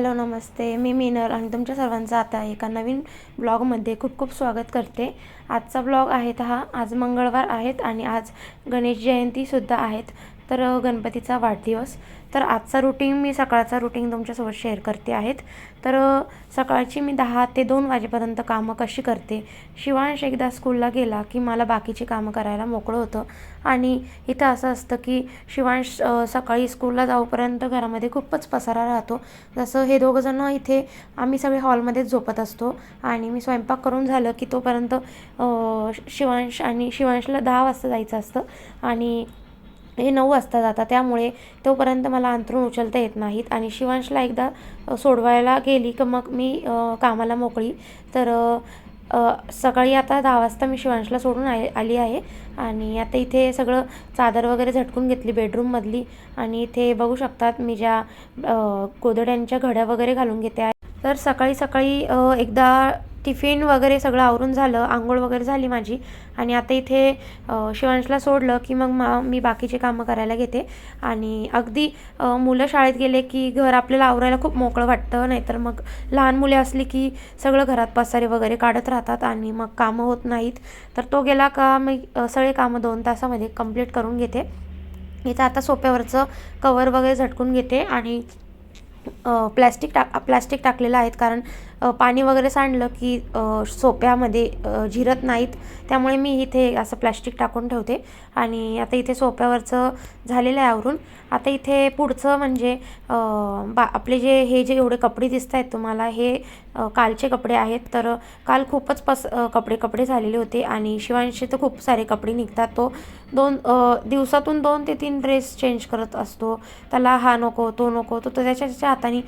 Hello नमस्ते. मी मीनल आणि तुमच्या सर्वांचं आता एका नवीन ब्लॉगमध्ये खूप खूप स्वागत करते. आजचा ब्लॉग आहेत हा आज मंगळवार आहेत आणि आज गणेश जयंतीसुद्धा आहेत. तर गणपतीचा वाढदिवस. तर आजचा रुटीन मी सकाळचा रुटीन तुमच्यासोबत शेअर करते आहेत. तर सकाळची मी दहा ते दोन वाजेपर्यंत कामं कशी करते? शिवांश एकदा स्कूलला गेला की मला बाकीची कामं करायला मोकळं होतं. आणि इथं असं असतं की शिवांश सकाळी स्कूलला जाऊपर्यंत घरामध्ये खूपच पसारा राहतो. जसं हे दोघंजणं इथे आम्ही सगळे हॉलमध्येच झोपत असतो. आणि मी स्वयंपाक करून झालं की तोपर्यंत शिवांश आणि शिवांशला दहा वाजता जायचं असतं. आणि हे नऊ वाजता जातात. त्यामुळे तोपर्यंत मला अंथरूण उचलता येत नाहीत. आणि शिवांशला एकदा सोडवायला गेली की मग मी कामाला मोकळी. तर सकाळी आता दहा वाजता मी शिवांशला सोडून आय आली आहे. आणि आता इथे सगळं चादर वगैरे झटकून घेतली बेडरूममधली. आणि इथे बघू शकतात मी ज्या गोदड्यांच्या घड्या वगैरे घालून घेते आहे. तर सकाळी सकाळी एकदा टिफिन वगैरे सगळं आवरून झालं आंघोळ वगैरे झाली माझी. आणि आता इथे शिवांशला सोडलं की मग मा मी बाकीचे कामं करायला घेते. आणि अगदी मुलं शाळेत गेले की घर आपल्याला आवरायला खूप मोकळं वाटतं. नाहीतर मग लहान मुले असली की सगळं घरात पसारे वगैरे काढत राहतात आणि मग कामं होत नाहीत. तर तो गेला का मी सगळे कामं दोन तासामध्ये कंप्लीट करून घेते. इथं आता सोप्यावरचं कवर वगैरे झटकून घेते आणि प्लॅस्टिक टाक प्लॅस्टिक टाकलेलं आहेत. कारण पाणी वगैरे सांडलं की सोप्यामध्ये झिरत नाहीत. त्यामुळे मी इथे असं प्लॅस्टिक टाकून ठेवते. आणि आता इथे सोप्यावरचं झालेलं आहे आवरून. आता इथे पुढचं म्हणजे बा आपले जे हे जे एवढे कपडे दिसत आहेत तुम्हाला हे कालचे कपडे आहेत. तर काल खूपच पस कपडे कपडे झालेले होते. आणि शिवांशी तर खूप सारे कपडे निघतात. तो दोन दिवसातून दोन ते तीन ड्रेस चेंज करत असतो. त्याला हा नको तो नको तो तर त्याच्या त्याच्या हाताने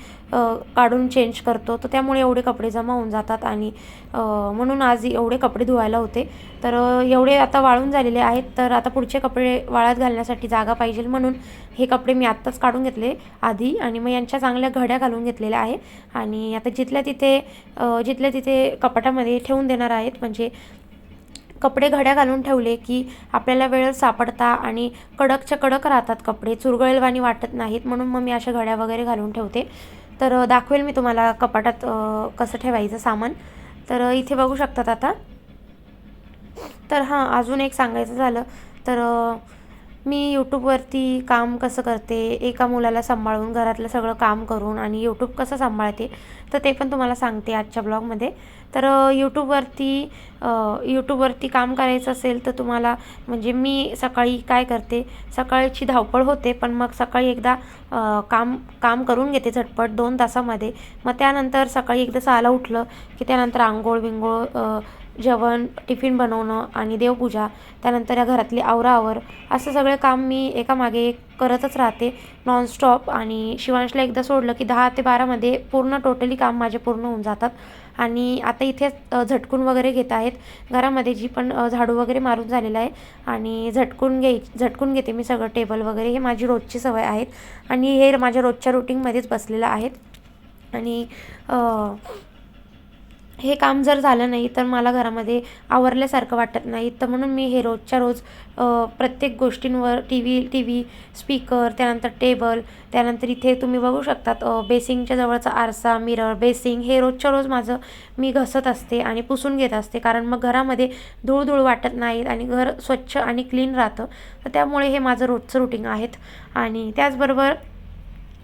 काढून चेंज करतो. तर त्यामुळे एवढे कपडे जमा होऊन जातात आणि म्हणून आज एवढे कपडे धुवायला होते. तर एवढे आता वाळून झालेले आहेत. तर आता पुढचे कपडे वाळत घालण्यासाठी जागा पाहिजे म्हणून हे कपडे मी आत्ताच काढून घेतले आधी आणि मग यांच्या चांगल्या घड्या घालून घेतलेल्या आहे आणि आता जिथल्या तिथे जिथल्या तिथे कपाटामध्ये ठेवून देणार आहेत म्हणजे कपडे घड्या घालून ठेवले की आपल्याला वेळ सापडता आणि कडकच्या कडक राहतात कपडे चुरगळेलवाणी वाटत नाहीत म्हणून मग मी अशा घड्या वगैरे घालून ठेवते. तर दाखवेल मी तुम्हाला कपाटात कसं ठेवायचं सामान. तर इथे बघू शकतात आता. तर हां अजून एक सांगायचं झालं. तर मी यूट्यूबवरती काम कसं करते एका मुलाला सांभाळून घरातलं सगळं काम करून आणि यूट्यूब कसं सांभाळते तर ते पण तुम्हाला सांगते आजच्या ब्लॉगमध्ये. तर यूट्यूबवरती यूट्यूबवरती काम करायचं असेल तर तुम्हाला म्हणजे मी सकाळी काय करते सकाळची धावपळ होते पण मग सकाळी एकदा काम काम करून घेते झटपट दोन तासामध्ये. मग त्यानंतर सकाळी एकदा सहाला उठलं की त्यानंतर आंघोळ बिंघोळ जेवण टिफिन बनवणं आणि देवपूजा त्यानंतर या घरातली आवराआवर असं सगळं काम मी एकामागे एक करतच राहते. नॉनस्टॉप आणि शिवांशला एकदा सोडलं की दहा ते बारामध्ये पूर्ण टोटली काम माझे पूर्ण होऊन जातात. आणि आता इथे झटकून वगैरे घेत आहेत. घरामध्ये जी पण झाडू वगैरे मारून झालेलं आहे. आणि झटकून घ्याय झटकून घेते मी सगळं टेबल वगैरे. हे माझी रोजची सवय आहेत. आणि हे माझ्या रोजच्या रुटीनमध्येच बसलेलं आहेत. आणि हे काम जर झालं नाही तर मला घरामध्ये आवरल्यासारखं वाटत नाही. तर म्हणून मी हे रोजच्या रोज प्रत्येक गोष्टींवर T V T V speaker त्यानंतर टेबल त्यानंतर इथे तुम्ही बघू शकतात बेसिंगच्या जवळचा आरसा मिरर बेसिंग हे रोजच्या रोज माझं मी घसत असते आणि पुसून घेत असते. कारण मग घरामध्ये धूळ धूळ वाटत नाहीत आणि घर स्वच्छ आणि क्लीन राहतं. तर त्यामुळे हे माझं रोजचं रुटीन आहेत. आणि त्याचबरोबर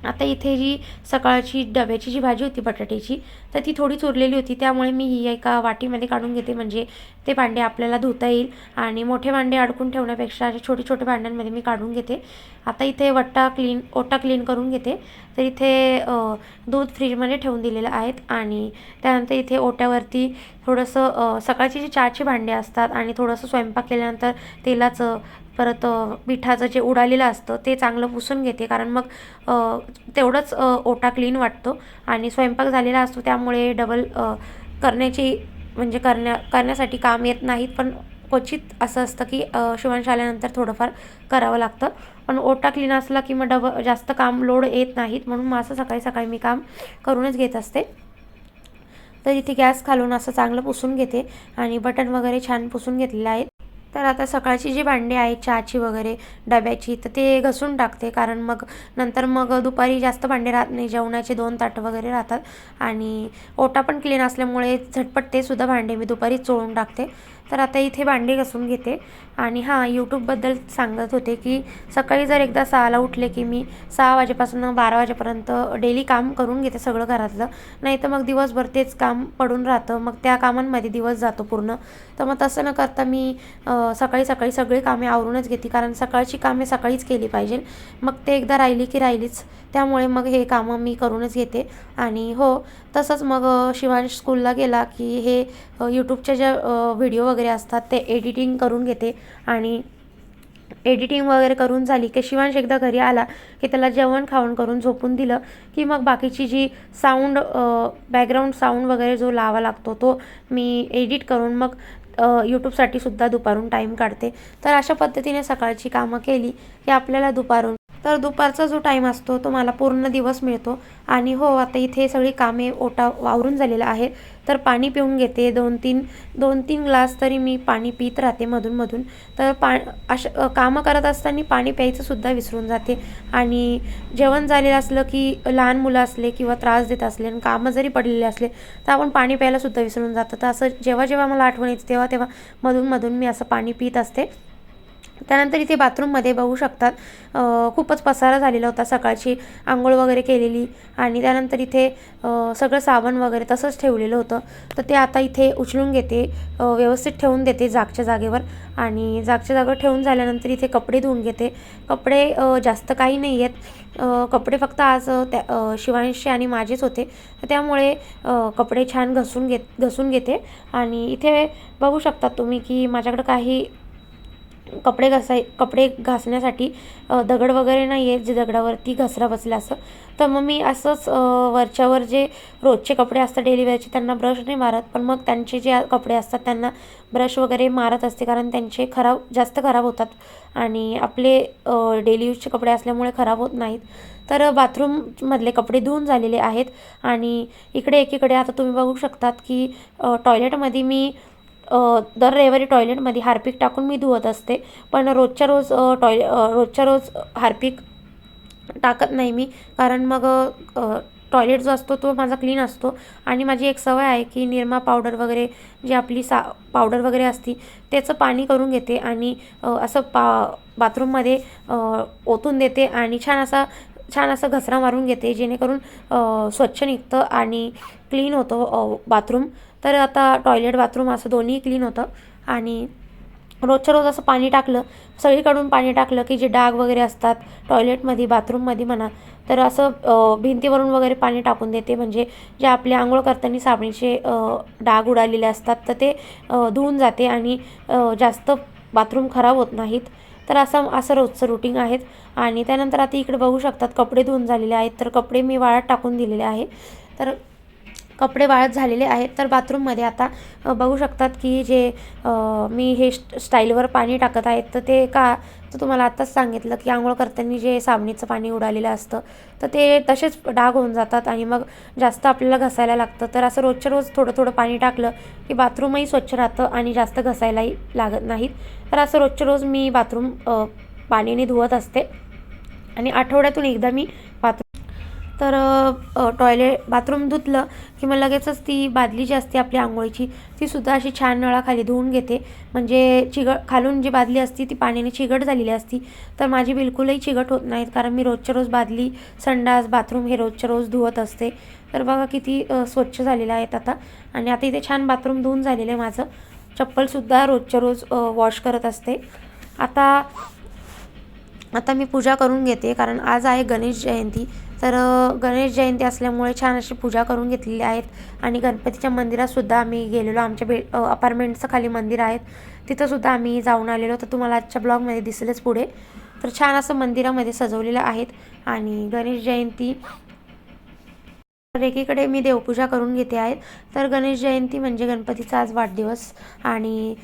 आता इथे जी सकाळची डब्याची जी भाजी होती बटाट्याची तर ती थोडी उरलेली होती. त्यामुळे मी ही एका वाटीमध्ये काढून घेते. म्हणजे ते भांडे आपल्याला धुता येईल आणि मोठे भांडे अडकून ठेवण्यापेक्षा असे छोटे छोटे भांड्यांमध्ये मी काढून घेते. आता इथे वट्टा क्लीन ओटा क्लीन करून घेते. तर इथे दूध फ्रीजमध्ये ठेवून दिलेलं आहेत आणि त्यानंतर इथे ओट्यावरती थोडंसं सकाळची जी चहाची भांडे असतात आणि थोडंसं स्वयंपाक केल्यानंतर तेलाचं परत पिठाचं जे उडालेलं असतं ते चांगलं पुसून घेते. कारण मग तेवढंच ओटा क्लीन वाटतो आणि स्वयंपाक झालेला असतो त्यामुळे डबल करण्याची म्हणजे करण्या करण्यासाठी काम येत नाहीत. पण क्वचित असं असतं की अ, आल्यानंतर थोडंफार करावं लागतं. पण ओटा क्लीन असला की मग डब जास्त काम लोड येत नाहीत. म्हणून मग असं सकाळी सकाळी मी काम करूनच घेत असते. तर इथे गॅस खालून असं चांगलं पुसून घेते आणि बटन वगैरे छान पुसून घेतलेलं आहे. तर आता सकाळची जी भांडी आहेत चहाची वगैरे डब्याची तर ते घसून टाकते. कारण मग नंतर मग दुपारी जास्त भांडे राहत नाही जेवणाचे दोन ताटं वगैरे राहतात. आणि ओटा पण क्लीन असल्यामुळे झटपट ते सुद्धा भांडे मी दुपारी चोळून टाकते. तर आता इथे भांडी घसून घेते. आणि हां यूट्यूबबद्दल सांगत होते की सकाळी जर एकदा सहाला उठले की मी सहा वाजेपासून बारा वाजेपर्यंत डेली काम करून घेते सगळं घरातलं. नाही तर मग दिवसभर तेच काम पडून राहतं. मग त्या कामांमध्ये दिवस जातो पूर्ण. तर मग तसं न करता मी सकाळी सकाळी सगळी कामे आवरूनच घेते. कारण सकाळची कामे सकाळीच केली पाहिजे. मग ते एकदा राहिली की राहिलीच. त्यामुळे मग हे कामं मी करूनच घेते. आणि हो तसंच मग शिवांश स्कूलला गेला की हे यूट्यूबच्या ज्या व्हिडिओ वगैरे असतात ते एडिटिंग करून घेते. आणि एडिटिंग वगैरे करून झाली की शिवांश एकदा घरी आला की त्याला जेवण खावण करून झोपून दिलं की मग बाकीची जी साऊंड बॅकग्राऊंड साऊंड वगैरे जो लावा लागतो तो मी एडिट करून मग यूट्यूबसाठी सुद्धा दुपारून टाईम काढते. तर अशा पद्धतीने सकाळची कामं केली की आपल्याला दुपारून तर दुपारचा जो टाईम असतो तो मला पूर्ण दिवस मिळतो. आणि हो आता इथे सगळी कामे ओटा वावरून झालेलं आहे. तर पाणी पिऊन घेते. दोन तीन दोन तीन ग्लास तरी मी पाणी पित राहते मधूनमधून तर पा अशा कामं करत असताना पाणी प्यायचंसुद्धा विसरून जाते. आणि जेवण झालेलं असलं की लहान मुलं असले किंवा त्रास देत असले आणि कामं जरी पडलेले असले तर आपण पाणी प्यायलासुद्धा विसरून जातं. तर असं जेव्हा जेव्हा मला आठवण येते तेव्हा तेव्हा मधून मी असं पाणी पित असते. त्यानंतर इथे बाथरूममध्ये बघू शकतात खूपच पसारा झालेला होता सकाळची आंघोळ वगैरे केलेली आणि त्यानंतर इथे सगळं साबण वगैरे तसंच ठेवलेलं होतं. तर ते आता इथे उचलून घेते व्यवस्थित ठेवून देते जागच्या जागेवर आणि जागच्या जागेवर ठेवून झाल्यानंतर इथे कपडे धुवून घेते. कपडे जास्त काही नाही आहेत कपडे फक्त आज त्या शिवांशी आणि माझेच होते. तर त्यामुळे कपडे छान घसून घेत घसून घेते आणि इथे बघू शकतात तुम्ही की माझ्याकडं काही कपडे घासाय कपडे घासण्यासाठी दगड वगैरे नाही आहेत जे दगडावरती घसरा बसला असं. तर मग मी असंच वरच्यावर जे रोजचे कपडे असतात डेली त्यांना ब्रश नाही मारत पण मग त्यांचे जे कपडे असतात त्यांना ब्रश वगैरे मारत असते कारण त्यांचे खराब जास्त खराब होतात. आणि आपले डेली यूजचे कपडे असल्यामुळे खराब होत नाहीत. तर बाथरूममधले कपडे धुवून झालेले आहेत. आणि इकडे एकीकडे आता तुम्ही बघू शकतात की टॉयलेटमध्ये मी दर रविवारी टॉयलेटमध्ये हार्पिक टाकून मी धुवत असते. पण रोजच्या रोज टॉय रोजच्या रोज हार्पिक टाकत नाही मी. कारण मग टॉयलेट जो असतो तो माझा क्लीन असतो. आणि माझी एक सवय आहे की निरमा पावडर वगैरे जी आपली सा पावडर वगैरे असती त्याचं पाणी करून घेते. आणि असं पा बाथरूममध्ये ओतून देते. आणि छान असा छान असं घसरा मारून घेते. जेणेकरून स्वच्छ निघतं आणि क्लीन होतं बाथरूम. तर आता टॉयलेट बाथरूम असं दोन्ही क्लीन होतं. आणि रोजच्या रोज असं पाणी टाकलं सगळीकडून पाणी टाकलं की जे डाग वगैरे असतात टॉयलेटमध्ये बाथरूममध्ये म्हणा तर असं भिंतीवरून वगैरे पाणी टाकून देते. म्हणजे जे आपले आंघोळ करताना साबणीचे डाग उडालेले असतात तर ते धुवून जाते आणि जास्त बाथरूम खराब होत नाहीत. तर असं असं रोजचं रुटीन आहेत. आणि त्यानंतर आता इकडे बघू शकतात कपडे धुवून झालेले आहेत. तर कपडे मी वाळत टाकून दिलेले आहे. तर कपडे वाळत झालेले आहेत. तर बाथरूममध्ये आता बघू शकतात की जे मी हे स्टाईलवर पाणी टाकत आहेत तर ते का तर तुम्हाला आत्ताच सांगितलं की आंघोळ करताना जे साबणीचं पाणी उडालेलं असतं तर ते तसेच डाग होऊन जातात आणि मग जास्त आपल्याला घसायला लागतं. तर असं रोजच्या रोज थोडं थोडं पाणी टाकलं की बाथरूमही स्वच्छ राहतं आणि जास्त घसायलाही लागत नाहीत. तर असं रोजच्या रोज मी बाथरूम पाण्याने धुवत असते. आणि आठवड्यातून एकदा मी तर टॉयलेट बाथरूम धुतलं की मग लगेचच ती बादली जी असते आपली आंघोळीची ती सुद्धा अशी छान नळाखाली धुवून घेते. म्हणजे चिगट खालून जी बादली असती ती पाण्याने चिगट झालेली असती. तर माझी बिलकुलही चिगट होत नाहीत कारण मी रोजच्या रोज बादली संडास बाथरूम हे रोजच्या रोज धुवत असते. तर बघा किती स्वच्छ झालेलं आहेत आता. आणि आता इथे छान बाथरूम धुवून झालेलं आहे माझं. चप्पलसुद्धा रोजच्या रोज वॉश करत असते. आता आता मी पूजा करून घेते कारण आज आहे गणेश जयंती. तर गणेश जयंती असल्यामुळे छान अशी पूजा करून घेतलेली आहेत. आणि गणपतीच्या मंदिरातसुद्धा आम्ही गेलेलो. आमच्या भे अपार्टमेंटचं खाली मंदिर आहेत. तिथंसुद्धा आम्ही जाऊन आलेलो. तर तुम्हाला आजच्या ब्लॉगमध्ये दिसेलच पुढे. तर छान असं मंदिरामध्ये सजवलेलं आहेत. आणि गणेश जयंती तर एकीकडे मी देवपूजा करून घेते आहेत तर गणेश जयंती म्हणजे गणपतीचा आज वाढदिवस. आणि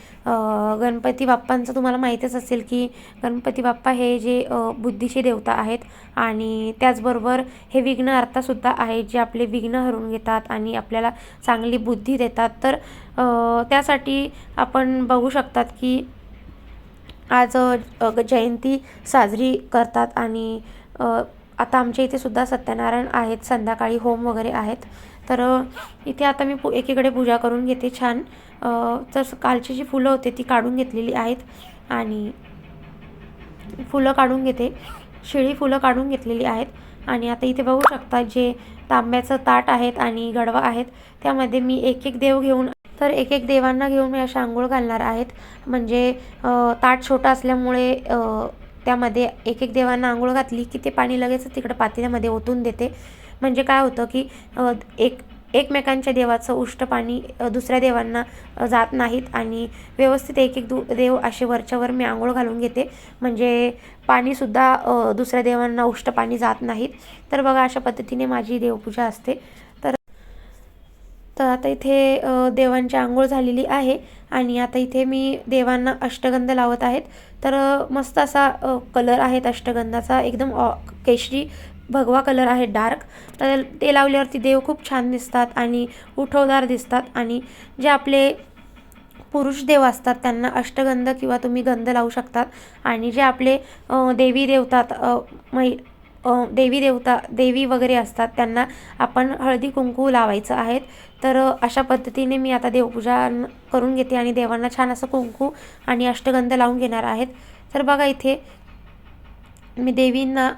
गणपती बाप्पांचं तुम्हाला माहीतच असेल की गणपती बाप्पा हे जे बुद्धीचे देवता आहेत. आणि त्याचबरोबर हे विघ्नहर्तासुद्धा आहेत जे आपले विघ्न हरून घेतात आणि आपल्याला चांगली बुद्धी देतात. तर त्यासाठी आपण बघू शकतात की आज जयंती साजरी करतात. आणि आता आमच्या इथे सुद्धा सत्यनारायण आहेत संध्याकाळी होम वगैरे आहेत. तर इथे आता मी पु एकीकडे पूजा करून घेते छान. तर कालची जी फुलं होते ती काढून घेतलेली आहेत आणि फुलं काढून घेते. शिळी फुलं काढून घेतलेली आहेत. आणि आता इथे बघू शकता जे तांब्याचं ताट आहेत आणि गडवा आहेत त्यामध्ये मी एक एक देव घेऊन तर एक एक देवांना घेऊन मी अशा आंघोळ घालणार आहेत. म्हणजे ताट छोटा असल्यामुळे त्यामध्ये एक एक देवांना आंघोळ घातली की ते पाणी लगेच तिकडं पातेल्यामध्ये ओतून देते. म्हणजे काय होतं की एक एकमेकांच्या देवाचं उष्ट पाणी दुसऱ्या देवांना जात नाहीत आणि व्यवस्थित एक एक दु देव असे वरच्यावर मी आंघोळ घालून घेते. म्हणजे पाणीसुद्धा दुसऱ्या देवांना उष्ट पाणी जात नाहीत. तर बघा अशा पद्धतीने माझी देवपूजा असते. तर तर आता इथे देवांची आंघोळ झालेली आहे. आणि आता इथे मी देवांना अष्टगंध लावत आहेत. तर मस्त असा कलर आहेत अष्टगंधाचा. एकदम ऑ केशरी भगवा कलर आहे डार्क तर ते लावल्यावरती देव खूप छान दिसतात आणि उठवदार दिसतात. आणि जे आपले पुरुष देव असतात त्यांना अष्टगंध किंवा तुम्ही गंध लावू शकतात. आणि जे आपले देवी देवतात मै देवी देवता देवी वगैरे असतात त्यांना आपण हळदी कुंकू लावायचं आहेत. तर अशा पद्धतीने मी आता देवपूजा करून घेते आणि देवांना छान असं कुंकू आणि अष्टगंध लावून घेणार आहेत. तर बघा इथे मी देवींना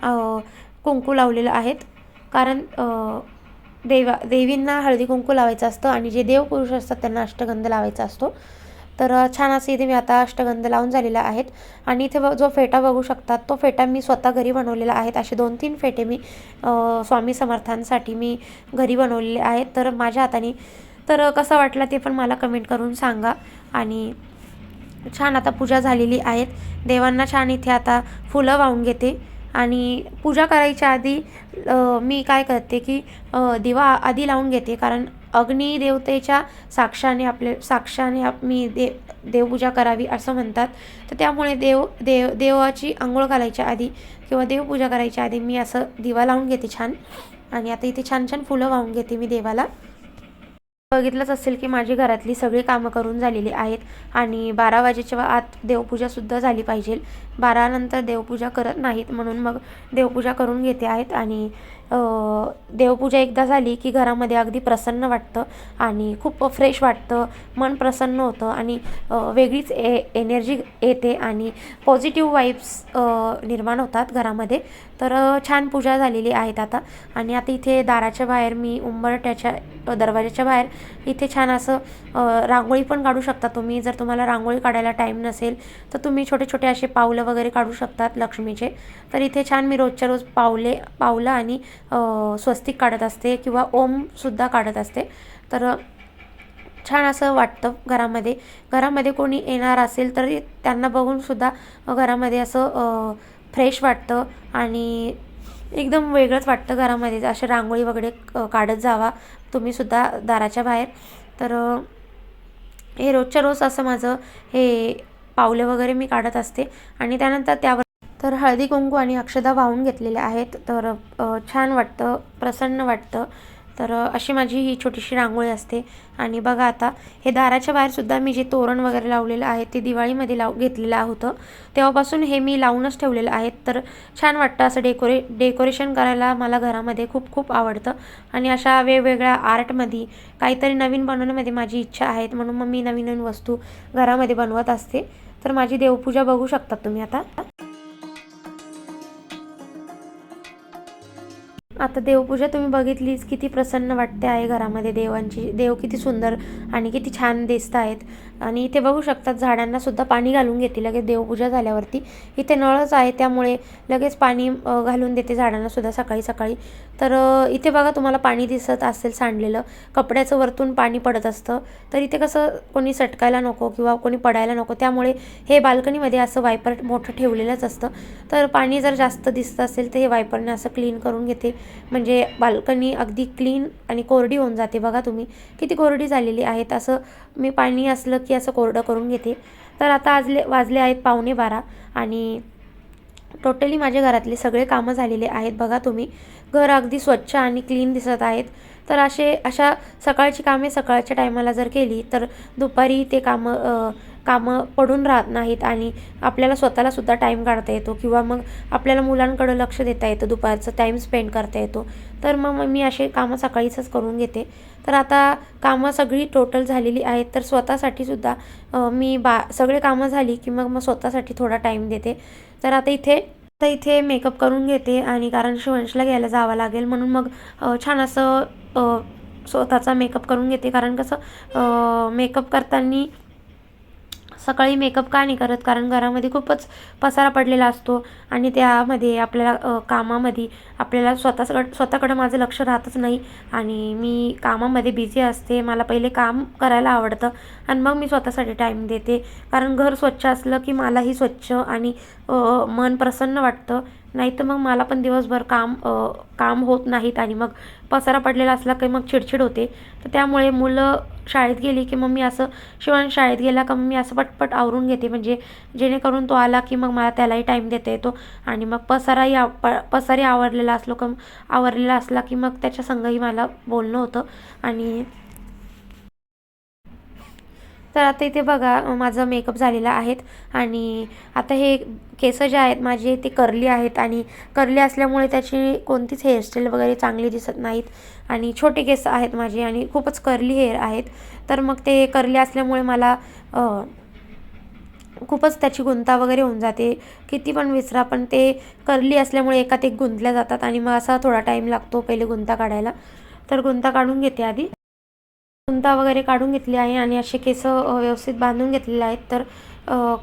कुंकू लावलेलं आहेत. कारण देवा देवींना हळदी कुंकू लावायचं असतं आणि जे देवपुरुष असतात त्यांना अष्टगंध लावायचा असतो. तर छान असे इथे मी आता अष्टगंध लावून झालेला आहेत. आणि इथे जो फेटा बघू शकतात तो फेटा मी स्वतः घरी बनवलेला आहेत. असे दोन तीन फेटे मी स्वामी समर्थांसाठी मी घरी बनवलेले आहेत. तर माझ्या हाताने तर कसं कसा वाटला ते पण मला कमेंट करून सांगा. आणि छान आता पूजा झालेली आहेत. देवांना छान इथे आता फुलं वाहून घेते. आणि पूजा करायच्या आधी मी काय करते की दिवा आधी लावून घेते. कारण अग्निदेवतेच्या साक्षाने आपले साक्षाने आप मी दे देवपूजा करावी असं म्हणतात. तर त्यामुळे देव देव देवाची आंघोळ घालायच्या आधी किंवा देवपूजा करायच्या आधी मी असं दिवा लावून घेते छान. आणि आता इथे छान छान फुलं वाहून घेते मी देवाला. बघितलंच असेल की माझी घरातली सगळी कामं करून झालेली आहेत आणि बारा वाजेच्या आत देवपूजासुद्धा झाली पाहिजे. बारानंतर देवपूजा करत नाहीत म्हणून मग देवपूजा करून घेते आहेत आणि देवपूजा एकदा झाली की घरामध्ये अगदी प्रसन्न वाटतं आणि खूप फ्रेश वाटतं मन प्रसन्न होतं आणि वेगळीच ए एनर्जी येते आणि पॉझिटिव्ह वाईब्स निर्माण होतात घरामध्ये. तर छान पूजा झालेली आहेत आता. आणि आता इथे दाराच्या बाहेर मी उंबरट्याच्या दरवाजाच्या बाहेर इथे छान असं रांगोळी पण काढू शकता तुम्ही. जर तुम्हाला रांगोळी काढायला टाईम नसेल तर तुम्ही छोटे छोटे असे पावलं वगैरे काढू शकतात लक्ष्मीचे. तर इथे छान मी रोजच्या रोज पावले पावलं आणि स्वस्तिक काढत असते किंवा ओमसुद्धा काढत असते. तर छान असं वाटतं घरामध्ये. घरामध्ये कोणी येणार असेल तर त्यांना बघूनसुद्धा घरामध्ये असं फ्रेश वाटतं आणि एकदम वेगळंच वाटतं घरामध्ये. असे रांगोळी वगैरे काढत जावा. तुम्हीसुद्धा दाराच्या बाहेर. तर हे रोजच्या रोज असं माझं हे पावले वगैरे मी काढत असते. आणि त्यानंतर त्यावर तर हळदी कुंकू आणि अक्षदा वाहून घेतलेल्या आहेत. तर छान वाटतं प्रसन्न वाटतं. तर अशी माझी ही छोटीशी रांगोळी असते. आणि बघा आता हे दाराच्या बाहेरसुद्धा मी जे तोरण वगैरे लावलेलं आहे ते दिवाळीमध्ये लाव घेतलेलं होतं. तेव्हापासून हे मी लावूनच ठेवलेलं आहे. तर छान वाटतं असं डेकोरे डेकोरेशन करायला मला घरामध्ये खूप खूप आवडतं. आणि अशा वेगवेगळ्या आर्टमध्ये काहीतरी नवीन बनवण्यामध्ये माझी इच्छा आहे. म्हणून मग मी नवीन नवीन वस्तू घरामध्ये बनवत असते. तर माझी देवपूजा बघू शकता तुम्ही आता. आता देवपूजा तुम्ही बघितलीच किती प्रसन्न वाटते आहे घरामध्ये देवांची. देव किती सुंदर आणि किती छान दिसत आहेत. आणि इथे बघू शकतात झाडांना सुद्धा पाणी घालून घेते लगेच देवपूजा झाल्यावरती. इथे नळच आहे त्यामुळे लगेच पाणी घालून देते झाडांना सुद्धा सकाळी सकाळी. तर इथे बघा तुम्हाला पाणी दिसत असेल सांडलेलं कपड्याचं वरतून पाणी पडत असतं. तर इथे कसं कोणी सटकायला नको किंवा कोणी पडायला नको त्यामुळे हे बाल्कनीमध्ये असं वायपर मोठं ठेवलेलंच असतं. तर पाणी जर जास्त दिसत असेल तर हे वायपरने असं क्लीन करून घेते. म्हणजे बाल्कनी अगदी क्लीन आणि कोरडी होऊन जाते बघा तुम्ही. किती कोरडी झालेली आहेत. असं मी पाणी असलं की असं कोरडं करून घेते. तर आता आजले वाजले आहेत पावणे बारा आणि टोटली माझ्या घरातले सगळे कामं झालेले आहेत. बघा तुम्ही घर अगदी स्वच्छ आणि क्लीन दिसत आहेत. तर असे अशा सकाळची कामे सकाळच्या टायमाला जर केली तर दुपारी ते कामं कामं पडून राहत नाहीत आणि आपल्याला स्वतःला सुद्धा टाईम काढता येतो किंवा मग आपल्याला मुलांकडं लक्ष देता येतं दुपारचं टाईम स्पेंड करता येतो. तर मग मी असे कामं सकाळीचंच करून घेते. तर आता कामं सगळी टोटल झालेली आहेत. तर स्वतःसाठी सुद्धा मी बा सगळे कामं झाली की मग मग स्वतःसाठी थोडा टाईम देते. तर आता इथे तर इथे मेकअप करून घेते आणि कारण शिवंशला घ्यायला जावं लागेल म्हणून मग छान असं स्वतःचा मेकअप करून घेते. कारण कसं मेकअप करताना सकाळी मेकअप का नाही करत? कारण घरामध्ये खूपच पसारा पडलेला असतो आणि त्यामध्ये आपल्याला कामामध्ये आपल्याला स्वतःकडं स्वतःकडं माझं लक्ष राहतच नाही आणि मी कामामध्ये बिझी असते. मला पहिले काम करायला आवडतं आणि मग मी स्वतःसाठी टाईम देते. कारण घर स्वच्छ असलं की मलाही स्वच्छ आणि मन प्रसन्न वाटतं. नाही तर मग मला पण दिवसभर काम काम होत नाहीत आणि मग पसारा पडलेला असला की मग चिडचिड होते. तर त्यामुळे मुलं शाळेत गेली की मग मी असं शिवान शाळेत गेला का मग मी असं पटपट आवरून घेते. म्हणजे जेणेकरून तो आला की मग मला त्यालाही टाईम देता येतो आणि मग पसाराही आव प पसारी आवरलेला असलो का आवरलेला असला की मग त्याच्या संगही मला बोलणं होतं. आणि तर आता इथे बघा माझं मेकअप झालेला आहेत. आणि आता हे केस जे आहेत माझे ते कर्ली आहेत. आणि कर्ली असल्यामुळे त्याची कोणतीच हेअरस्टाईल वगैरे चांगली दिसत नाहीत. आणि छोटे केस आहेत माझे आणि खूपच कर्ली हेअर आहेत. तर मग ते कर्ली असल्यामुळे मला खूपच त्याची गुंता वगैरे होऊन जाते. किती पण विसरा पण ते कर्ली असल्यामुळे एकात एक गुंतल्या जातात. आणि मग असा थोडा टाईम लागतो पहिले गुंता काढायला. तर गुंता काढून घेते आधी. सुंता वगैरे काढून घेतली आहे आणि असे केस व्यवस्थित बांधून घेतलेले आहेत. तर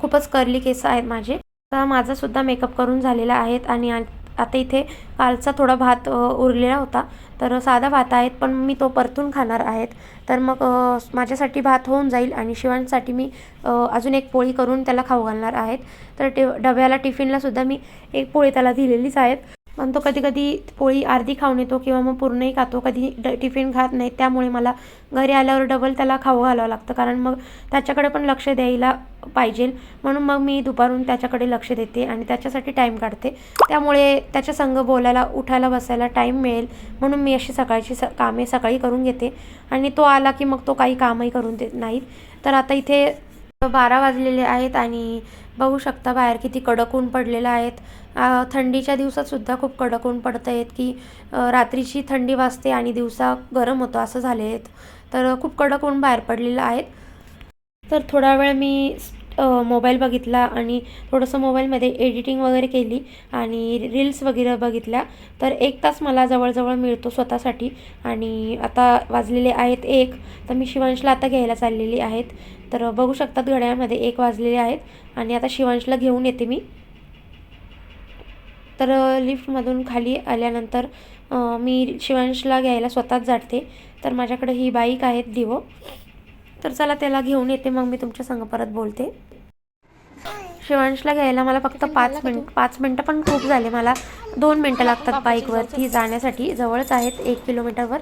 खूपच कर्ली केस आहेत माझे. तर माझासुद्धा मेकअप करून झालेला आहेत आणि आता इथे कालचा थोडा भात उरलेला होता. तर साधा भात आहेत पण मी तो परतून खाणार आहेत. तर मग माझ्यासाठी भात होऊन जाईल आणि शिवांसाठी मी अजून एक पोळी करून त्याला खाऊ घालणार आहेत. तर डब्याला टिफिनलासुद्धा मी एक पोळी त्याला दिलेलीच आहेत. पण तो कधी कधी पोळी अर्धी खाऊन येतो किंवा मग पूर्णही खातो. कधी ड टिफिन खात नाही त्यामुळे मला घरी आल्यावर डबल त्याला खाऊ घालावं लागतं. कारण मग त्याच्याकडे पण लक्ष द्यायला पाहिजे. म्हणून मग मी दुपारून त्याच्याकडे लक्ष देते आणि त्याच्यासाठी टाईम काढते. त्यामुळे त्याच्या संघ बोलायला उठायला बसायला टाईम मिळेल. म्हणून मी अशी सकाळची स कामे सकाळी करून घेते. आणि तो आला की मग तो काही कामही करून देत नाहीत. तर आता इथे बारा वाजलेले आहेत आणि बघू शकता बाहेर किती कडक ऊन पडलेलं आहेत. थंडीच्या दिवसातसुद्धा खूप कडक ऊन पडत आहेत की रात्रीची थंडी वाजते आणि दिवसा गरम होतो असं झाले आहेत तर खूप कडक ऊन बाहेर पडलेलं आहेत. तर थोडा वेळ मी मोबाईल बघितला आणि थोडंसं मोबाईलमध्ये एडिटिंग वगैरे केली आणि रील्स वगैरे बघितल्या. तर एक तास मला जवळजवळ मिळतो स्वतःसाठी आणि आता वाजलेले आहेत एक. तर मी शिवांशला आता घ्यायला चाललेली आहेत. तर बघू शकतात घड्याळमध्ये एक वाजलेले आहेत आणि आता शिवांशला घेऊन येते मी. तर लिफ्टमधून खाली आल्यानंतर मी शिवांशला घ्यायला स्वतःच जाते. तर माझ्याकडे ही बाईक आहे डिवो तर चला त्याला घेऊन येते मग मी तुमच्या संग परत बोलते. शिवांशला घ्यायला मला फक्त पाच मिनिट पाच मिनटं पण खूप झाले. मला दोन मिनटं लागतात बाईकवरती जाण्यासाठी. जवळच आहेत एक किलोमीटरवर.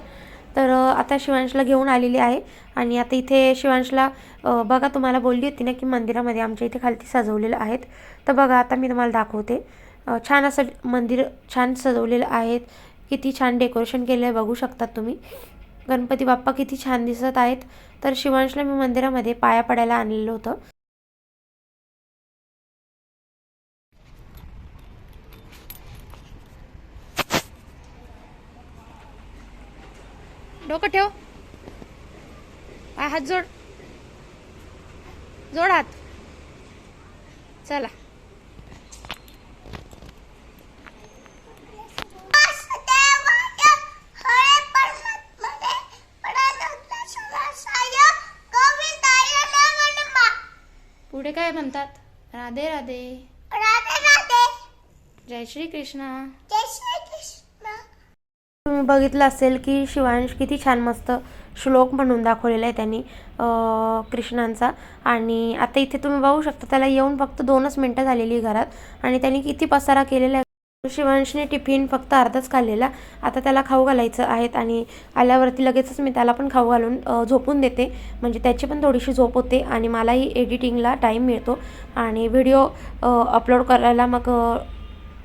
तर आता शिवांशला घेऊन आलेली आहे. आणि आता इथे शिवांशला बघा तुम्हाला बोलली होती ना की मंदिरामध्ये आमच्या इथे खालती सजवलेलं आहेत. तर बघा आता मी तुम्हाला दाखवते. छान असं मंदिर छान सजवलेलं आहेत. किती छान डेकोरेशन केलं आहे बघू शकतात तुम्ही. गणपती बाप्पा किती छान दिसत आहेत. तर शिवांशला मी मंदिरामध्ये पाया पडायला आणलेलं होतं. डोकं ठेव. हात जोड. जोड हात. चला. पुढे काय म्हणतात? राधे राधे. जय श्री कृष्ण. तुम्ही बघितलं असेल की शिवांश किती छान मस्त श्लोक म्हणून दाखवलेला आहे त्यांनी अं, कृष्णांचा. आणि आता इथे तुम्ही बघू शकता त्याला येऊन फक्त दोनच मिनटं झालेली आहे घरात. आणि त्यांनी किती पसारा केलेला आहे. शिवांशने टिफिन फक्त अर्धाच खाल्लेला. आता त्याला खाऊ घालायचं आहेत आणि आल्यावरती लगेचच मी त्याला पण खाऊ घालून झोपून देते. म्हणजे त्याची पण थोडीशी झोप होते आणि मलाही एडिटिंगला टाईम मिळतो. आणि व्हिडिओ अपलोड करायला मग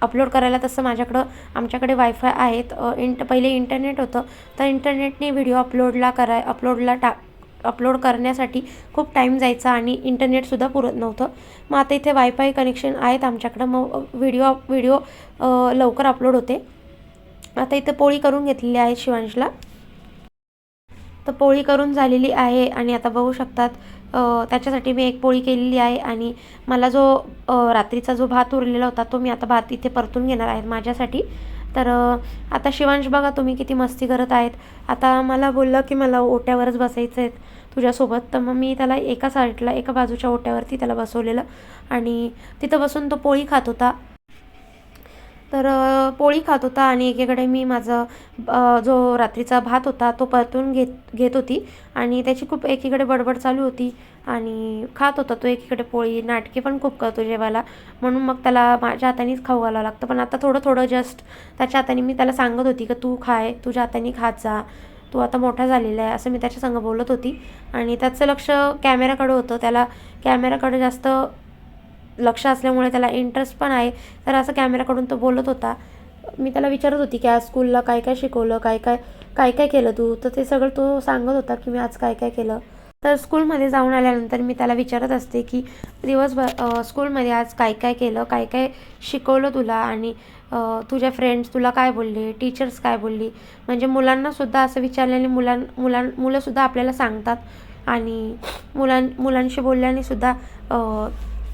अपलोड करायला तसं माझ्याकडं आमच्याकडे वायफाय आहेत. इंट पहिले इंटरनेट होतं. तर इंटरनेटने व्हिडिओ अपलोडला कराय अपलोडला टा अपलोड करण्यासाठी खूप टाईम जायचा आणि इंटरनेटसुद्धा पुरत नव्हतं. मग आता इथे वायफाय कनेक्शन आहेत आमच्याकडं. मग व्हिडिओ व्हिडिओ लवकर अपलोड होते. आता इथे पोळी करून घेतलेली आहे शिवांशला. तर पोळी करून झालेली आहे आणि आता बघू शकतात त्याच्यासाठी मी एक पोळी केलेली आहे आणि मला जो रात्रीचा जो भात उरलेला होता तो मी आता भात इथे परतून घेणार आहे माझ्यासाठी. तर आता शिवांश बघा तुम्ही किती मस्ती करत आहेत. आता मला बोललं की मला ओट्यावरच बसायचं आहे तुझ्यासोबत. तर मग मी त्याला एका साईडला एका बाजूच्या ओट्यावरती त्याला बसवलेलं. आणि तिथं बसून तो पोळी खात होता. तर पोळी खात होता आणि एकीकडे मी माझं जो रात्रीचा भात होता तो परतून घेत घेत होती आणि त्याची खूप एकीकडे बडबड चालू होती आणि खात होता तो एकीकडे पोळी. नाटके पण खूप करतो जेवायला. म्हणून मग त्याला माझ्या हातानेच खाऊ घालावं लागतं. पण आता थोडं थोडं जस्ट त्याच्या हाताने मी त्याला सांगत होती की तू खाय तुझ्या हाताने खात जा तू आता मोठा झालेला आहे असं मी त्याच्या संग बोलत होती. आणि त्याचं लक्ष कॅमेराकडे होतं. त्याला कॅमेराकडे जास्त लक्ष असल्यामुळे त्याला इंटरेस्ट पण आहे. तर असं कॅमेराकडून तो बोलत होता. मी त्याला विचारत होती की आज स्कूलला काय काय शिकवलं काय काय काय काय केलं तू? तर ते सगळं तो सांगत होता की मी आज काय काय केलं. तर स्कूलमध्ये जाऊन आल्यानंतर मी त्याला विचारत असते की दिवसभर स्कूलमध्ये आज काय काय केलं काय काय शिकवलं तुला? आणि तुझ्या फ्रेंड्स तुला काय बोलले? टीचर्स काय बोलली? म्हणजे मुलांनासुद्धा असं विचारल्याने मुलां मुलां मुलंसुद्धा आपल्याला सांगतात. आणि मुलां मुलांशी बोलल्याने सुद्धा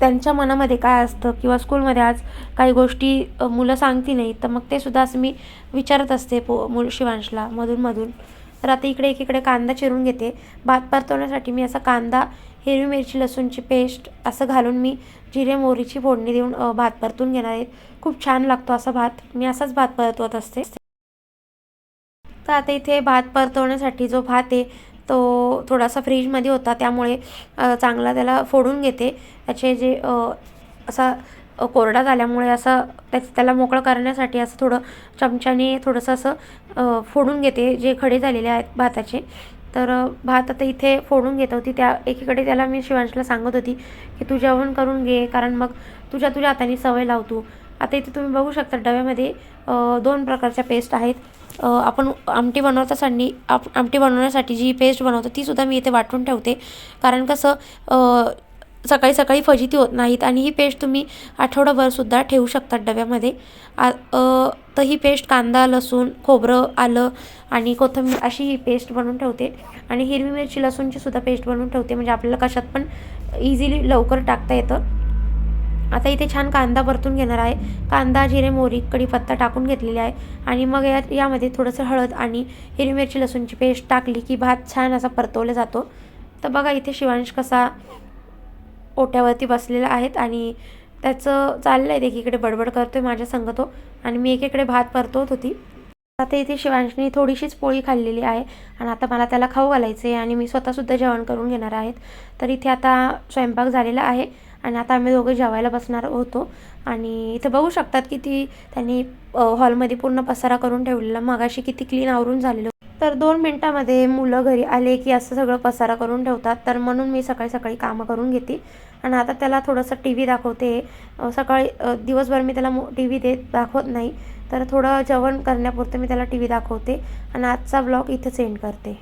त्यांच्या मनामध्ये काय असतं किंवा स्कूलमध्ये आज काही गोष्टी मुलं सांगती नाही तर मग ते सुद्धा असं मी विचारत असते पो मुल शिवांशला मधूनमधून तर आता इकडे एकीकडे कांदा चिरून घेते. भात परतवण्यासाठी मी असा कांदा हिरवी मिरची लसूणची पेस्ट असं घालून मी जिरे मोहरीची फोडणी देऊन भात परतून घेणार आहे. खूप छान लागतो असा भात. मी असाच भात परतवत असते. तर आता इथे भात परतवण्यासाठी जो भात आहे तो थोडासा फ्रीजमध्ये होता त्यामुळे चांगला त्याला फोडून घेते. त्याचे जे असा कोरडा झाल्यामुळे असं त्याच त्याला मोकळं करण्यासाठी असं थोडं चमच्याने थोडंसं असं फोडून घेते जे खडे झालेले आहेत भाताचे. तर भात आता इथे फोडून घेत होती. त्या एकीकडे त्याला मी शिवांशला सांगत होती की तू जेवण करून घे कारण मग तुझ्या तुझ्या हाताने सवय लावतो आता इथे तुम्ही बघू शकता डब्यामध्ये दोन प्रकारच्या पेस्ट आहेत. आपण आमटी बनवतासाठी आप आमटी बनवण्यासाठी जी पेस्ट बनवतो तीसुद्धा मी इथे वाटून ठेवते. कारण कसं सकाळी सकाळी फजिती होत नाहीत आणि ही पेस्ट तुम्ही आठवडाभरसुद्धा ठेवू शकतात डब्यामध्ये. आ तर ही पेस्ट कांदा लसूण खोबरं आलं आणि कोथिंबीर अशी ही पेस्ट बनवून ठेवते. आणि हिरवी मिरची लसूणची सुद्धा पेस्ट बनवून ठेवते. म्हणजे आपल्याला कशात पण इझिली लवकर टाकता येतं. आता इथे छान कांदा परतून घेणार आहे. कांदा जिरे मोहरी कढीपत्ता टाकून घेतलेले आहे. आणि मग या यामध्ये थोडंसं हळद आणि हिरवी मिरची लसूणची पेस्ट टाकली की भात छान असा परतवला जातो. तर बघा इथे शिवांश कसा ओट्यावरती बसलेला आहेत आणि त्याचं चाललं आहे एकीकडे बडबड करतो आहे माझ्या संग तो आणि मी एकीकडे भात परतवत होती. आता इथे शिवांशनी थोडीशीच पोळी खाल्लेली आहे आणि आता मला त्याला खाऊ घालायचे आहे आणि मी स्वतःसुद्धा जेवण करून घेणार आहेत. तर इथे आता स्वयंपाक झालेला आहे आणि आता आम्ही दोघं जेवायला बसणार होतो. आणि इथं बघू शकतात की ती त्यांनी हॉलमध्ये पूर्ण पसारा करून ठेवलेला. मगाशी किती क्लीन आवरून झालेलं. तर दोन मिनटामध्ये मुलं घरी आले की असं सगळं पसारा करून ठेवतात. तर म्हणून मी सकाळी सकाळी कामं करून घेते. आणि आता त्याला थोडंसं टी व्ही दाखवते सकाळी दिवसभर मी त्याला टी व्ही देत दाखवत नाही. तर थोडं जेवण करण्यापुरतं मी त्याला टी व्ही दाखवते आणि आजचा ब्लॉग इथेच एंड करते.